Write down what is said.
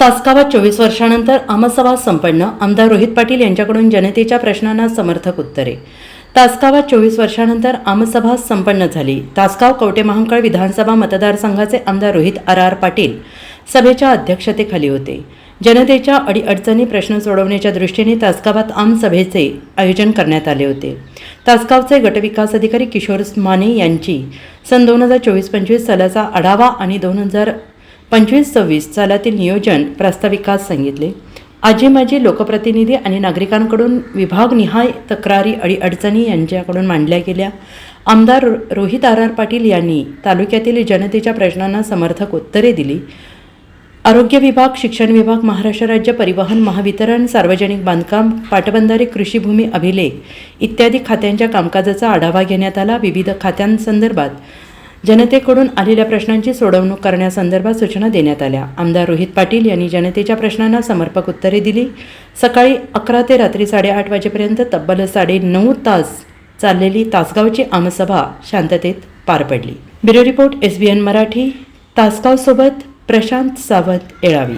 तासगावात चोवीस वर्षानंतर आमसभा संपन्न. आमदार रोहित पाटील यांच्याकडून जनतेच्या प्रश्नांना समर्थक उत्तरे. तासगावात चोवीस वर्षानंतर आमसभा संपन्न झाली. तासगाव कवटे महांकाळ विधानसभा मतदारसंघाचे आमदार रोहित आर आर पाटील सभेच्या अध्यक्षतेखाली होते. जनतेच्या अडीअडचणी प्रश्न सोडवण्याच्या दृष्टीने तासगावात आमसभेचे आयोजन करण्यात आले होते. तासगावचे गटविकास अधिकारी किशोर माने यांची सन दोन हजार चोवीस पंचवीस सालाचा आढावा आणि दोन हजार पंचवीस सव्वीस सालातील नियोजन प्रास्ताविकात सांगितले. आजी माजी लोकप्रतिनिधी आणि नागरिकांकडून विभागनिहाय तक्रारी अडीअडचणी यांच्याकडून मांडल्या गेल्या. आमदार रो- रोहित आर आर पाटील यांनी तालुक्यातील जनतेच्या प्रश्नांना समर्थक उत्तरे दिली. आरोग्य विभाग शिक्षण विभाग महाराष्ट्र राज्य परिवहन महावितरण सार्वजनिक बांधकाम पाटबंधारे कृषीभूमी अभिलेख इत्यादी खात्यांच्या कामकाजाचा आढावा घेण्यात आला. विविध खात्यांसंदर्भात जनतेकडून आलेल्या प्रश्नांची सोडवणूक करण्यासंदर्भात सूचना देण्यात आल्या. आमदार रोहित पाटील यांनी जनतेच्या प्रश्नांना समर्पक उत्तरे दिली. सकाळी अकरा ते रात्री साडेआठ वाजेपर्यंत तब्बल साडे नऊ तास चाललेली तासगावची आमसभा शांततेत पार पडली. Bureau report S B N Marathi तासगावसोबत Prashant Sawant येळावी.